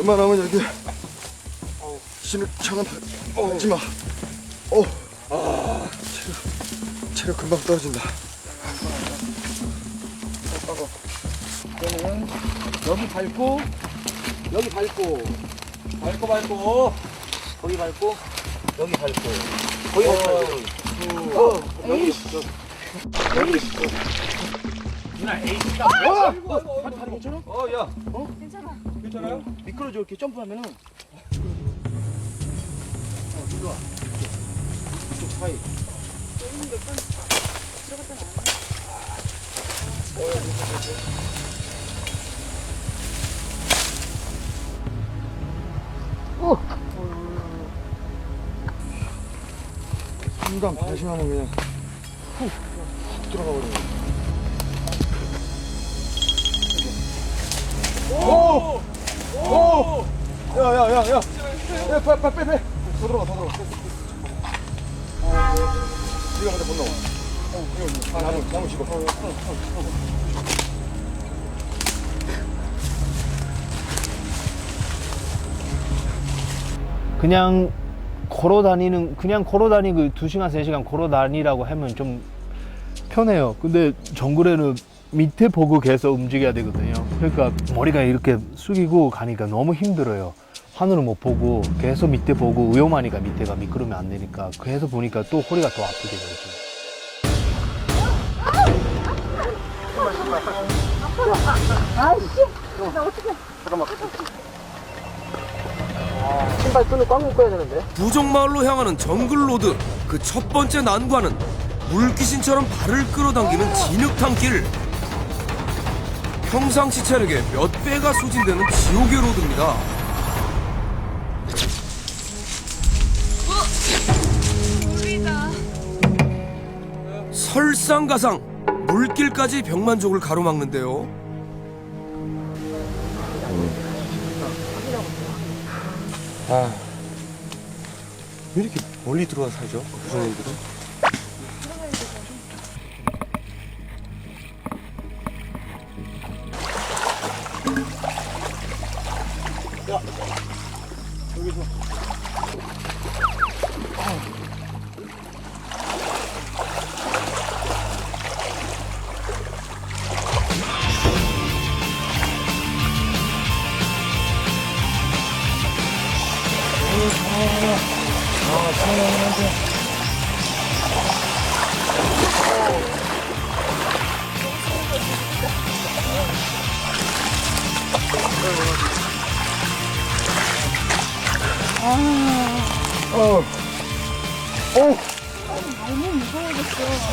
웬만하면 여기 신을 차가 하지 마. 어. 체력, 체력 금방 떨어진다. 그러면 여기 밟고 여기 밟고 밟고 밟고 거기 밟고 여기 밟고 거기 밟고 어, 어, 어, 다리 어. 괜찮아요? 미끄러져 이렇게 점프하면은 어, 일로 와. 이쪽 사이. 순간 방심하면 그냥 훅, 훅 들어가 버리네. 오! 오! 야, 야, 야, 야. 야, 빨리, 빨리, 빨리. 더 들어가, 더 들어가. 네가 이거, 이거. 아, 나무, 나무 집어. 그냥 걸어 다니는 그냥 걸어 다니고 두 시간 세 시간 걸어 다니라고 하면 좀 편해요. 근데 정글에는 밑에 보고 계속 움직여야 되거든요. 그러니까 머리가 이렇게 숙이고 가니까 너무 힘들어요. 하늘을 못 보고 계속 밑에 보고 위험하니까 밑에가 미끄러면 안 되니까 계속 보니까 또 허리가 더 아프게 되거든요. 신발 끈을 꽉 묶어야 되는데. 부정마을로 향하는 정글로드 그 첫 번째 난관은 물귀신처럼 발을 끌어당기는 진흙탕 길 평상시 체력의 몇 배가 소진되는 지옥의 로드입니다 설상가상 물길까지 벽만족을 가로막는데요 왜 이렇게 멀리 들어와 살죠? 부정인들은? 여기서. 아, 어. 어. 너무 무서워졌어.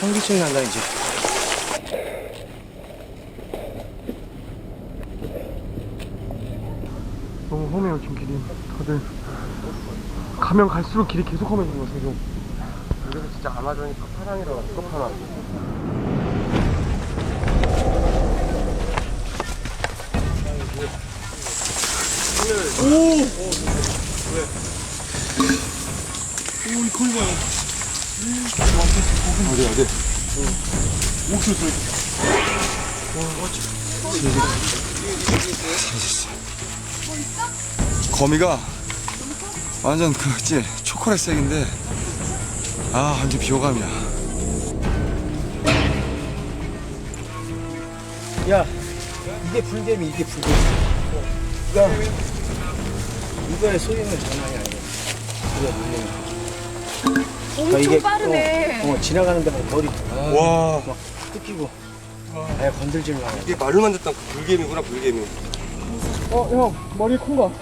현기증이 난다, 이제. 너무 험해요, 지금 길이. 다들. 가면 갈수록 길이 계속 험해지는 좀. 여기서 진짜 아마존이 파랑이라 끝판왕. 어디, 어디? 거미가 완전 그 있지 초콜릿 색인데 아 완전 비호감이야 야, 이게 불개미, 이게 불개미. 야, 이거의 소리는 장난이 아니야. 이거 물리는. 엄청 이게- 빠르네. 어, 지나가는 데만 머리 와 뜯기고. 아예 건들지 마. 이게 말로 만졌던 그 불개미구나 불개미 어, 형, 머리 큰 거.